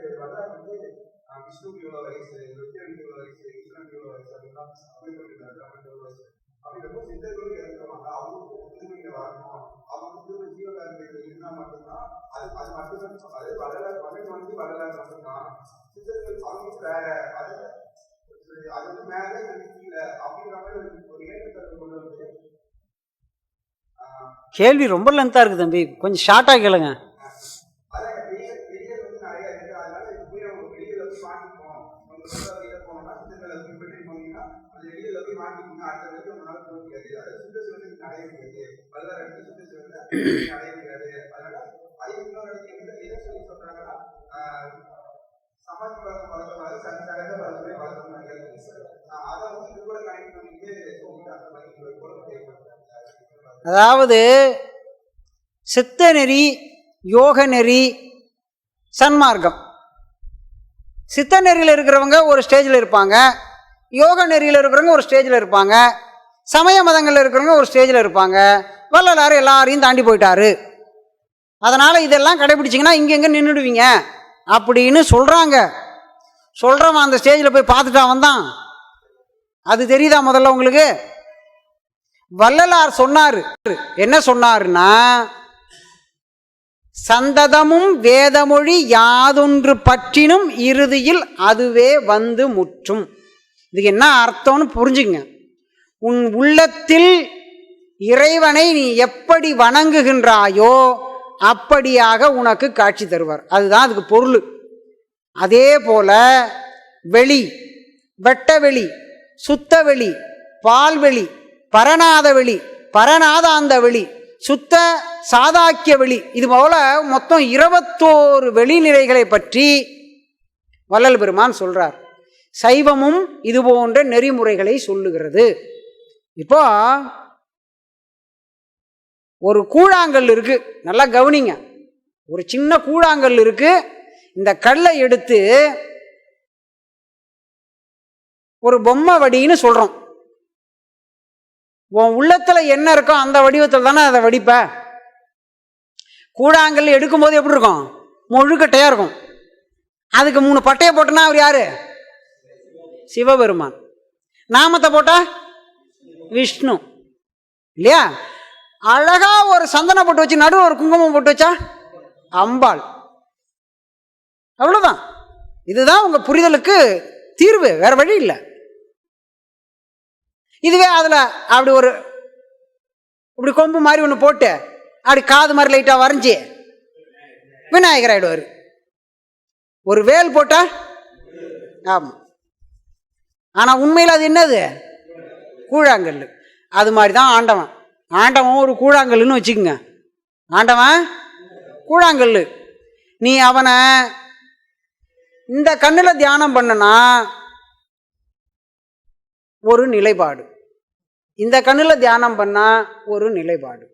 வந்து விஷ்ணுக்கு வயசு வயசு ஈஸ்வரனுக்கு வயசு அப்படின்னா அவனுக்கு வயசு அப்படின்றப்போ சித்தர்களும் வரணும் மட்டும்தான் அது அது மட்டும்தான் அது வரலாறு பன்னெண்டு வந்து வரலாறு மட்டும்தான் சித்தர்கள் அவங்க வேற அது அது வந்து கீழே மாதிரி ஒரு- ஏற்றத்தை கொண்டு வந்து கேள்வி ரொம்ப லென்த்தாக இருக்குது தம்பி. கொஞ்சம் ஷார்ட்டாக கேளுங்க அதான் பெரிய பெரிய வந்து நிறைய இருக்கு அதனால இது போய் நம்ம வெளியில போய் மாட்டிப்போம் உங்க சொந்த வெளியில போனோம்னா சித்தங்களை பின்பற்றி போனீங்கன்னா அந்த வெளியில போய் மாட்டிக்கோங்க அடுத்த வரைக்கும் உங்களால போக முடியாது அதாவது சுத்த சிவனுக்கு அடைய முடியாது வல்லவர் அடைந்து சுத்த சிவனுக்கு அடைய முடியாது அதனால அது இன்னொரு இடத்துல வந்து எதை சொல்லி சொல்றாங்கன்னா ஆஹ், சமாஜ் வளர்ந்து வளர்ந்த மாதிரி சக சகஜ வளர்ந்து வளர்ந்த மாதிரி ஆஹ், அதை வந்து இது கூட கனெக்ட் பண்ணிட்டு உங்களுக்கு அந்த மாதிரி ஒரு குழப்பம் ஏற்படுத்தாங்க அதாவது சித்த நெறி யோக நெறி சன்மார்க்கம். சித்த நெறியில் இருக்கிறவங்க ஒரு ஸ்டேஜில் இருப்பாங்க. யோக நெறியில் இருக்கிறவங்க ஒரு ஸ்டேஜில் இருப்பாங்க. சமய மதங்களில் இருக்கிறவங்க ஒரு ஸ்டேஜில் இருப்பாங்க. வள்ளலார் எல்லாரையும் தாண்டி போயிட்டாரு. அதனால் இதெல்லாம் கடைபிடிச்சிங்கன்னா இங்கெங்கே நின்றுடுவீங்க அப்படின்னு சொல்கிறாங்க சொல்கிறவன் அந்த ஸ்டேஜில் போய் பார்த்துட்டான் வந்தான் அது தெரியுதா முதல்ல உங்களுக்கு? வள்ளலார் சொன்னார். என்ன சொன்னாருன்னா சந்ததமும் வேதமொழி யாதொன்று பற்றினும் இறுதியில் அதுவே வந்து முற்றும். இதுக்கு என்ன அர்த்தம்னு புரிஞ்சுங்க உன் உள்ளத்தில் இறைவனை நீ எப்படி வணங்குகின்றாயோ அப்படியாக உனக்கு காட்சி தருவார். அதுதான் அதுக்கு பொருள். அதே போல வெளி வெட்டவெளி சுத்தவெளி பால்வெளி பரநாத வெளி பரநாதாந்த வெளி சுத்த சாதாக்கிய வெளி இது போல மொத்தம் இருபத்தோரு வெளிநிலைகளை பற்றி வள்ளல் பெருமான் சொல்றார். சைவமும் இது போன்ற நெறிமுறைகளை சொல்லுகிறது. இப்போ ஒரு கூழாங்கல் இருக்குது நல்லா கவனிங்க. ஒரு சின்ன கூழாங்கல் இருக்குது இந்த கல்லை எடுத்து ஒரு பொம்மை வடின்னு சொல்கிறோம் உன் உள்ளத்தில் என்ன இருக்கோ அந்த வடிவத்தில் தானே அதை வடிப்ப. கூழாங்கல் எடுக்கும்போது எப்படி இருக்கும்? முழுக்கட்டையாக இருக்கும். அதுக்கு மூணு பட்டையை போட்டோன்னா அவர் யாரு? சிவபெருமான். நாமத்தை போட்டா விஷ்ணு. இல்லையா? அழகா ஒரு சந்தனம் போட்டு வச்சு நடுவில் ஒரு குங்குமம் போட்டு வச்சா? அம்பாள். அவ்வளவுதான். இதுதான் உங்க புரிதலுக்கு தீர்வு வேற வழி இல்லை. இதுவே அதில் அப்படி ஒரு இப்படி கொம்பு மாதிரி ஒன்று போட்டு அப்படி காது மாதிரி லைட்டாக வரைஞ்சி விநாயகர் ஆயிடுவார். ஒரு வேல் போட்டா? ஆமாம் ஆனால் உண்மையில் அது என்னது? கூழாங்கல். அது மாதிரி தான் ஆண்டவன். ஆண்டவன் ஒரு கூழாங்கல்லுன்னு வச்சுக்கோங்க. ஆண்டவன் கூழாங்கல் நீ அவனை இந்த கண்ணில் தியானம் பண்ணனா ஒரு நிலைப்பாடு. இந்த கண்ணில் தியானம் பண்ணால் ஒரு நிலைப்பாடு.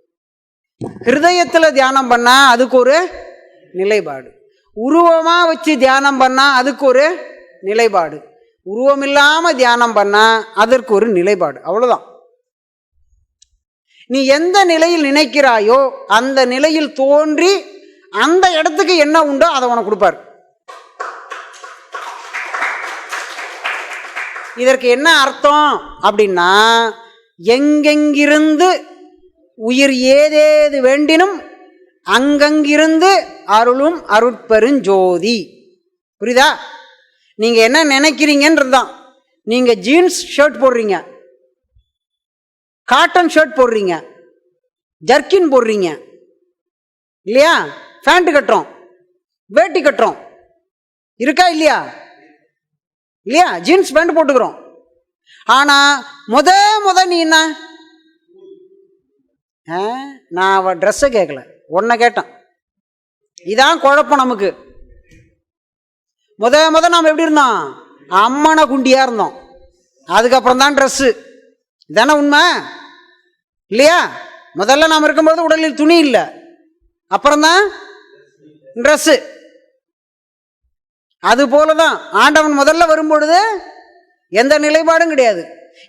ஹிருதயத்தில் தியானம் பண்ணால் அதுக்கு ஒரு நிலைப்பாடு. உருவமாக வச்சு தியானம் பண்ணால் அதுக்கு ஒரு நிலைப்பாடு. உருவம் இல்லாமல் தியானம் பண்ணால் அதற்கு ஒரு நிலைப்பாடு. அவ்வளோதான் நீ எந்த நிலையில் நினைக்கிறாயோ அந்த நிலையில் தோன்றி அந்த இடத்துக்கு என்ன உண்டோ அதை உனக்கு கொடுப்பார். இதற்கு என்ன அர்த்தம் அப்படின்னா எங்கெங்கிருந்து உயிர் ஏதேது வேண்டினும் அங்கங்கிருந்து அருளும் அருட்பெருஞ்சோதி. புரியுதா? நீங்கள் என்ன நினைக்கிறீங்கன்றதுதான். நீங்கள் ஜீன்ஸ் ஷர்ட் போடுறீங்க. காட்டன் ஷர்ட் போடுறீங்க. ஜர்க்கின் போடுறீங்க. இல்லையா? பேண்ட் கட்டுறோம். வேட்டி கட்டுறோம். இருக்கா இல்லையா? இல்லையா? ஜீன்ஸ் பேண்ட் போட்டுக்கிறோம். ஆனால் முத முத நீ என்ன? ஆ, நான் அவள் ட்ரெஸ்ஸை கேட்கல உன்னை கேட்டேன். இதான் குழப்பம் நமக்கு. முத முத நாம் எப்படி இருந்தோம்? அம்மனை குண்டியாக இருந்தோம். அதுக்கப்புறம் தான் ட்ரெஸ்ஸு இதானே உண்மை? இல்லையா? முதல்ல நாம் இருக்கும்போது உடலில் துணி இல்லை. அப்புறம்தான்? ட்ரெஸ்ஸு அது போல தான் ஆண்டவன் முதல்ல வரும்பொழுது எந்த நிலைப்பாடும் கிடையாது.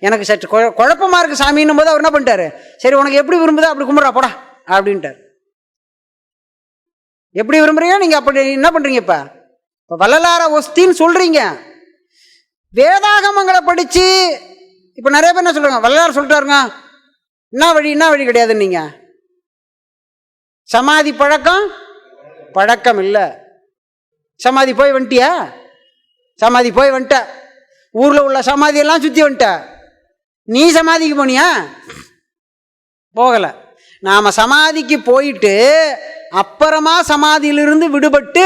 எனக்கு சற்று குழ குழப்பமாக இருக்கு சாமின்னும் போது அவர் என்ன பண்ணிட்டாரு? சரி உனக்கு எப்படி விரும்புதோ அப்படி கும்பிட்றா போடா அப்படின்ட்டார். எப்படி விரும்புறீங்க? நீங்கள் அப்படி என்ன பண்ணுறீங்க இப்போ? இப்போ வள்ளலார ஒஸ்தின்னு சொல்கிறீங்க வேதாகமங்களை படித்து இப்போ நிறைய பேர் என்ன சொல்கிறாங்க வள்ளலார் சொல்லிட்டாருங்க. என்ன வழி என்ன வழி கிடையாது நீங்கள் சமாதி பழக்கம்? பழக்கம் இல்லை. சமாதி போய் வந்துட்டியா? சமாதி போய் வந்துட்ட. ஊரில் உள்ள சமாதியெல்லாம் சுற்றி வந்துட்ட. நீ சமாதிக்கு போனியா? போகலை. நாம் சமாதிக்கு போயிட்டு அப்புறமா சமாதியிலிருந்து விடுபட்டு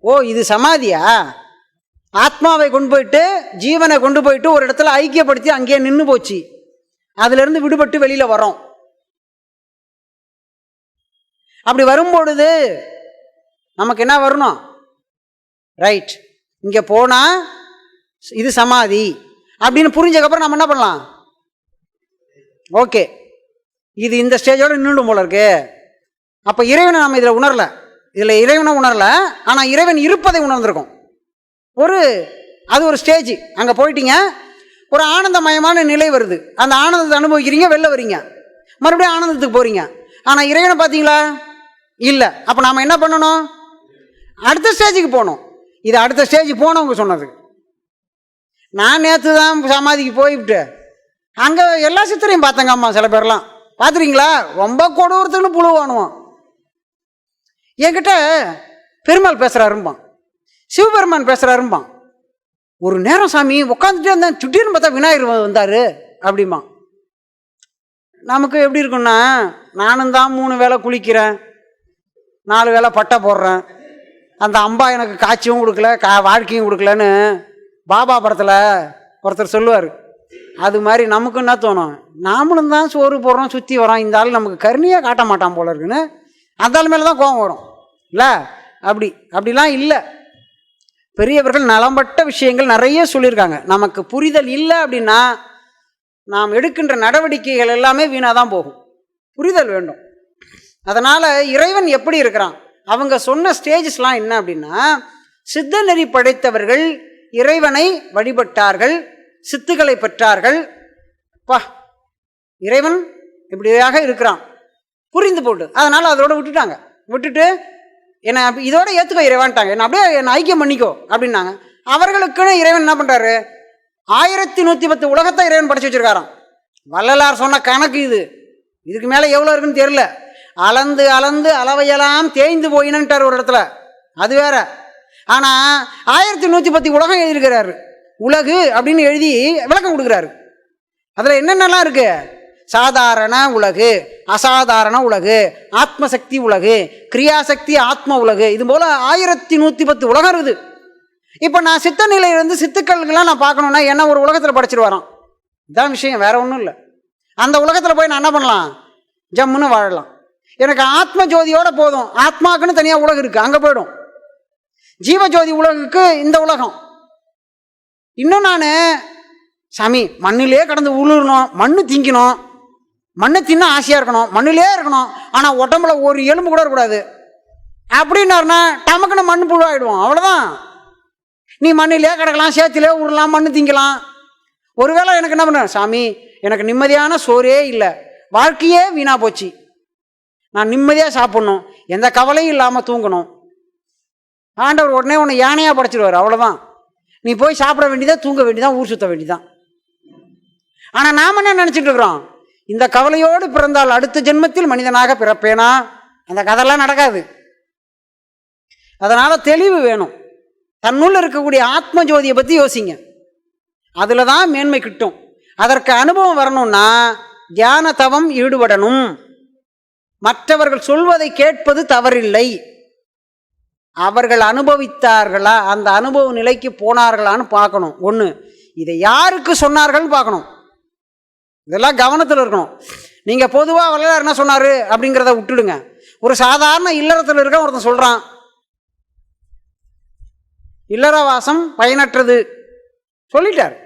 ஓ இது சமாதியா? ஆத்மாவை கொண்டு போயிட்டு ஜீவனை கொண்டு போயிட்டு ஒரு இடத்துல ஐக்கியப்படுத்தி அங்கேயே நின்று போச்சு. அதிலிருந்து விடுபட்டு வெளியில் வரோம் அப்படி வரும்பொழுது நமக்கு என்ன வரணும்? ரைட் இங்கே போனால் இது சமாதி. அப்படின்னு புரிஞ்சதுக்கப்புறம் நம்ம என்ன பண்ணலாம்? ஓகே இது இந்த ஸ்டேஜோட நின்றுடும் போல இருக்கு. அப்போ இறைவனை நம்ம இதில் உணரல. இதில் இறைவனை உணரல. ஆனால் இறைவன் இருப்பதை உணர்ந்திருக்கோம். ஒரு அது ஒரு ஸ்டேஜ் அங்கே போயிட்டீங்க. ஒரு ஆனந்தமயமான நிலை வருது. அந்த ஆனந்தத்தை அனுபவிக்கிறீங்க வெளில வரீங்க. மறுபடியும் ஆனந்தத்துக்கு போகிறீங்க ஆனால் இறைவனை பார்த்தீங்களா? இல்லை. அப்போ நாம் என்ன பண்ணணும்? அடுத்த ஸ்டேஜுக்கு போகணும். இது அடுத்த ஸ்டேஜ் போனவங்க சொன்னது. நான் நேற்று தான் சமாதிக்கு போய்விட்டு அங்கே எல்லா சித்திரையும் பார்த்தேங்க அம்மா சில பேர்லாம். பார்த்துறீங்களா ரொம்ப கொடூரத்துக்குன்னு புழுவானுவான் என்கிட்ட பெருமாள் பேசுகிறாரும்பான் சிவபெருமான் பேசுகிறாரும்பான் ஒரு நேரம் சாமி உட்காந்துட்டே இருந்தேன் சுட்டின்னு பார்த்தா விநாயகர் வந்தார் அப்படிமா நமக்கு எப்படி இருக்குன்னா நானும் தான் மூணு வேளை குளிக்கிறேன் நாலு வேளை பட்டை போடுறேன் அந்த அம்பா எனக்கு காய்ச்சியும் கொடுக்கல கா வாழ்க்கையும் கொடுக்கலன்னு பாபா படத்தில் ஒருத்தர் சொல்லுவார். அது மாதிரி நமக்கு என்ன தோணும்? நாமளும் தான் சோறு போடுறோம் சுற்றி வரோம் இந்த ஆள் நமக்கு கருணையாக காட்ட மாட்டான் போல இருக்குன்னு அந்த ஆள் மேலே தான் கோபம் வரும். இல்லை? அப்படி அப்படிலாம் இல்லை. பெரியவர்கள் நலம்பட்ட விஷயங்கள் நிறைய சொல்லியிருக்காங்க. நமக்கு புரிதல் இல்லை அப்படின்னா நாம் எடுக்கின்ற நடவடிக்கைகள் எல்லாமே வீணாக தான் போகும். புரிதல் வேண்டும். அதனால் இறைவன் எப்படி இருக்கிறான்? அவங்க சொன்ன ஸ்டேஜஸ்லாம் என்ன அப்படின்னா சித்த நெறி படைத்தவர்கள் இறைவனை வழிபட்டார்கள் சித்துக்களை பெற்றார்கள். பா இறைவன் இப்படியாக இருக்கிறான். புரிந்து போட்டு. அதனால் அதோட விட்டுட்டாங்க. விட்டுட்டு என்னை இதோட ஏற்றுக்கோ இறைவான்ட்டாங்க. என்னை அப்படியே என்னை ஐக்கியம் பண்ணிக்கோ அப்படின்னாங்க. அவர்களுக்குன்னு இறைவன் என்ன பண்ணுறாரு ஆயிரத்தி நூற்றி பத்து உலகத்தை இறைவன் படைச்சு வச்சுருக்காராம். வள்ளலார் சொன்ன கணக்கு இது. இதுக்கு மேலே எவ்வளோ இருக்குன்னு தெரில அளந்து அளந்து அளவையெல்லாம் தேய்ந்து போயினன்ட்டார் ஒரு இடத்துல. அது வேற. ஆனால் ஆயிரத்தி நூற்றி பத்து உலகம் எழுதியிருக்கிறாரு. உலகு அப்படின்னு எழுதி விளக்கம் கொடுக்குறாரு. அதில் என்னென்னலாம் இருக்குது சாதாரண உலகு அசாதாரண உலகு ஆத்மசக்தி உலகு கிரியாசக்தி ஆத்ம உலகு இது போல் ஆயிரத்தி நூற்றி பத்து உலகம் இருக்குது. இப்போ நான் சித்த நிலையிலேருந்து சித்துக்கள்லாம் நான் பார்க்கணுன்னா என்ன ஒரு உலகத்தில் படிச்சுட்டு வரோம் இதான் விஷயம் வேற ஒன்றும் இல்லை. அந்த உலகத்தில் போய் நான் என்ன பண்ணலாம்? ஜம்முன்னு வாழலாம். எனக்கு ஆத்ம ஜோதியோட போதும். ஆத்மாக்குன்னு தனியாக உலகம் இருக்குது அங்கே போயிடும். ஜீவஜோதி உலகுக்கு இந்த உலகம். இன்னும் நான் சாமி மண்ணிலே கடந்து உழுறணும் மண்ணு திங்கணும் மண்ணு தின்ன ஆசையாக இருக்கணும். மண்ணிலே இருக்கணும். ஆனால் உடம்புல ஒரு எலும்பு கூட இருக்கக்கூடாது. அப்படின்னாருன்னா டமக்குன்னு மண் புழுவாயிடுவோம். அவ்வளோதான் நீ மண்ணிலே கிடக்கலாம் சேத்திலே விடலாம் மண் திங்கலாம். ஒருவேளை எனக்கு என்ன பண்ண சாமி எனக்கு நிம்மதியான சோறே இல்லை. வாழ்க்கையே வீணாக போச்சு. நான் நிம்மதியாக சாப்பிட்ணும். எந்த கவலையும் இல்லாமல் தூங்கணும். ஆண்டவர் உடனே உன்னை யானையாக படைச்சிடுவார் அவ்வளோதான் நீ போய் சாப்பிட வேண்டியதான் தூங்க வேண்டியதான் ஊர் சுத்த வேண்டியதான் ஆனால் நாம் என்ன நினச்சிட்டு இருக்கிறோம்? இந்த கவலையோடு பிறந்தால் அடுத்த ஜென்மத்தில் மனிதனாக பிறப்பேனா? அந்த கதையெல்லாம் நடக்காது. அதனால் தெளிவு வேணும். தன்னுள்ள இருக்கக்கூடிய ஆத்ம ஜோதியை பற்றி யோசிங்க. அதில் தான் மேன்மை கிட்டும். அதற்கு அனுபவம் வரணும்னா தியான தவம் ஈடுபடணும். மற்றவர்கள் சொல்வதை கேட்பது தவறில்லை. அவர்கள் அனுபவித்தார்களா? அந்த அனுபவ நிலைக்கு போனார்களான்னு பார்க்கணும். ஒன்று இதை யாருக்கு சொன்னார்கள்னு பார்க்கணும். இதெல்லாம் கவனத்தில் இருக்கணும். நீங்கள் பொதுவாக வரலாறு என்ன சொன்னார் அப்படிங்கிறத விட்டுடுங்க. ஒரு சாதாரண இல்லறத்தில் இருக்க ஒருத்தன் சொல்கிறான் இல்லறவாசம் பயனற்றது. சொல்லிட்டார்.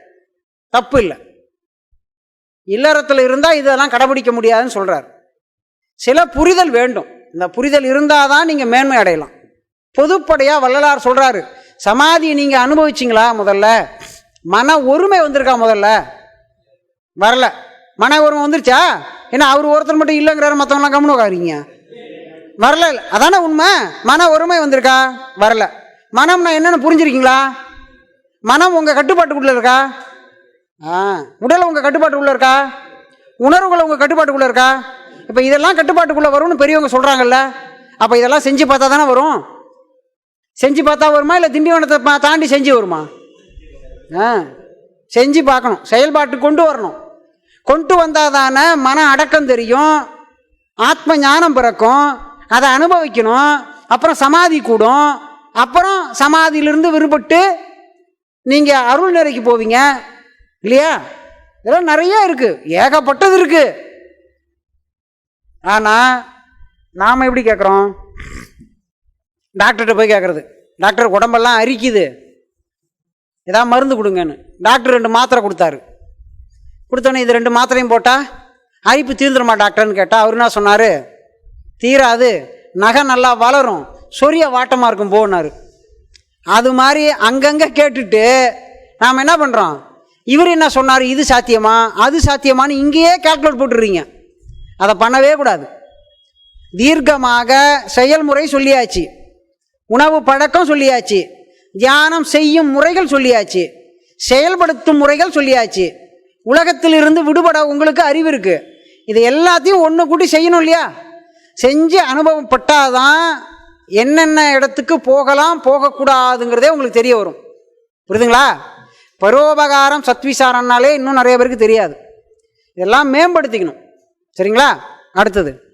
தப்பு இல்லை. இல்லறத்தில் இருந்தால் இதெல்லாம் கடைபிடிக்க முடியாதுன்னு சொல்கிறார் சில புரிதல் வேண்டும். இந்த புரிதல் இருந்தால் தான் நீங்கள் மேன்மை அடையலாம். பொதுப்படையாக வள்ளலார் சொல்கிறாரு சமாதியை நீங்கள் அனுபவிச்சிங்களா முதல்ல? மன ஒருமை வந்திருக்கா முதல்ல? வரல. மன உரிமை வந்துருச்சா? ஏன்னா அவர் ஒருத்தர் மட்டும் இல்லைங்கிறாரு மற்றவங்களாம் கம்முன்னு உட்காருங்க வரல அதானே உண்மை? மன ஒருமை வந்திருக்கா? வரல. மனம்னா என்னென்னு புரிஞ்சிருக்கீங்களா? மனம் உங்கள் கட்டுப்பாட்டுக்குள்ளே இருக்கா? ஆ உடல் உங்கள் கட்டுப்பாட்டுக்குள்ளே இருக்கா? உணர்வுகள் உங்கள் கட்டுப்பாட்டுக்குள்ளே இருக்கா? இப்போ இதெல்லாம் கட்டுப்பாட்டுக்குள்ளே வரும்னு பெரியவங்க சொல்கிறாங்கல்ல அப்போ இதெல்லாம் செஞ்சு பார்த்தா தானே வரும்? செஞ்சு பார்த்தா வருமா? இல்லை திண்டிவனத்தை தாண்டி செஞ்சு வருமா? ஆ செஞ்சு பார்க்கணும். செயல்பாட்டுக்கு கொண்டு வரணும். கொண்டு வந்தால் தானே மன அடக்கம் தெரியும் ஆத்ம ஞானம் பிறக்கும் அதை அனுபவிக்கணும் அப்புறம் சமாதி கூடும் அப்புறம் சமாதியிலிருந்து விடுபட்டு நீங்கள் அருள் நிறைக்கு போவீங்க. இல்லையா? இதெல்லாம் நிறைய இருக்குது ஏகப்பட்டது இருக்குது ஆனால் நாம் எப்படி கேட்குறோம் டாக்டர்கிட்ட போய் கேட்குறது டாக்டர் உடம்பெல்லாம் அரிக்குது. ஏதாவது மருந்து கொடுங்கன்னு. டாக்டர் ரெண்டு மாத்திரை கொடுத்தாரு. கொடுத்தோன்னே இது ரெண்டு மாத்திரையும் போட்டால் அரிப்பு தீர்ந்துருமா டாக்டர்னு கேட்டால் அவர் என்ன சொன்னார்? தீராது நகை நல்லா வளரும் சொரிய வாட்டமாக இருக்கும் போனார் அது மாதிரி அங்கங்கே கேட்டுட்டு நாம் என்ன பண்ணுறோம் இவர் என்ன சொன்னார்? இது சாத்தியமா? அது சாத்தியமான்னு இங்கேயே கால்குலேட் போட்டுடுறீங்க அதை பண்ணவே கூடாது. தீர்க்கமாக செயல்முறை சொல்லியாச்சு. உணவு பழக்கம் சொல்லியாச்சு. தியானம் செய்யும் முறைகள் சொல்லியாச்சு. செயல்படுத்தும் முறைகள் சொல்லியாச்சு. உலகத்திலிருந்து விடுபட உங்களுக்கு அறிவு இருக்குது இது எல்லாத்தையும் ஒன்று கூட்டி செய்யணும் இல்லையா? செஞ்சு அனுபவப்பட்டால் தான் என்னென்ன இடத்துக்கு போகலாம் போகக்கூடாதுங்கிறதே உங்களுக்கு தெரிய வரும். புரியுதுங்களா? பரோபகாரம் சத்விசாரம்னாலே இன்னும் நிறைய பேருக்கு தெரியாது. இதெல்லாம் மேம்படுத்திக்கணும். சரிங்களா? அடுத்தது.